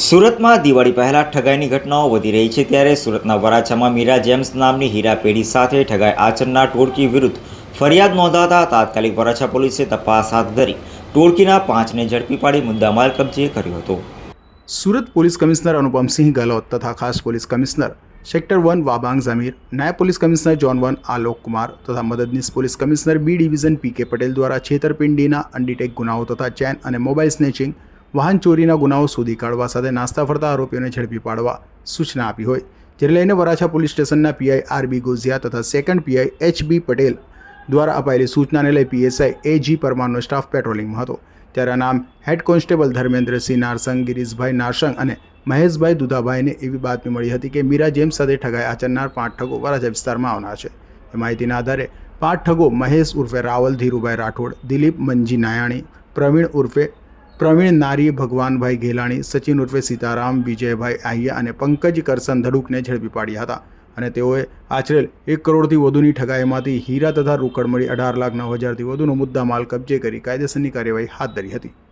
સુરતમાં દિવાળી પહેલાં ઠગાઈની ઘટનાઓ વધી રહી છે ત્યારે સુરતના વરાછામાં મીરા જેમ્સ નામની હીરા પેઢી સાથે ઠગાઈ આચરનાર ટોળકી વિરુદ્ધ ફરિયાદ નોંધાતા તાત્કાલિક વરાછા પોલીસે તપાસ હાથ ધરી. ટોળકીના પાંચને ઝડપી પાડી મુદ્દામાલ કબજે કર્યો હતો. સુરત પોલીસ કમિશનર અનુપમસિંહ ગહેલોત તથા ખાસ police commissioner sector one Wabang Zameer, નાયબ police commissioner zone one Alok Kumar તથા મદદનીશ police commissioner B division P K Patel દ્વારા છેતરપિંડીના અનડિટેક ગુનાઓ તથા ચેન અને મોબાઈલ સ્નેચિંગ વાહન ચોરીના ગુનાઓ શોધી કાઢવા સાથે નાસ્તા ફરતા આરોપીઓને ઝડપી પાડવા સૂચના આપી હોય, જેને લઈને વરાછા પોલીસ સ્ટેશનના પીઆઈ આર બી ગોઝિયા તથા second PI H B Patel દ્વારા અપાયેલી સૂચનાને લઈ પીએસઆઈ એ જી પરમારનો સ્ટાફ પેટ્રોલિંગમાં હતો. ત્યારે નામ હેડ કોન્સ્ટેબલ ધર્મેન્દ્રસિંહ નારસંગ, ગિરીશભાઈ નારસંગ અને મહેશભાઈ દુધાભાઈને એવી બાતમી મળી હતી કે મીરા જેમ્સ સાથે ઠગાઈ આચરનાર પાંચ ઠગો વરાછા વિસ્તારમાં આવનાર છે. એ માહિતીના આધારે પાંચ ઠગો મહેશ ઉર્ફે રાવલ, ધીરુભાઈ રાઠોડ, દિલીપ મંજી નાયાણી પ્રવીણ ઉર્ફે પ્રવીણ નારી, ભગવાનભાઈ ઘેલાણી, સચિન ઉર્ફે સીતારામ, વિજયભાઈ આહિયા અને પંકજ કરસન ધડુકને ઝડપી પાડ્યા હતા અને તેઓએ આચરેલ એક કરોડથી વધુની ઠગાઈમાંથી હીરા તથા રોકડ મળી અઢાર લાખ નવ હજારથી વધુનો મુદ્દા માલ કબજે કરી કાયદેસરની કાર્યવાહી હાથ ધરી હતી.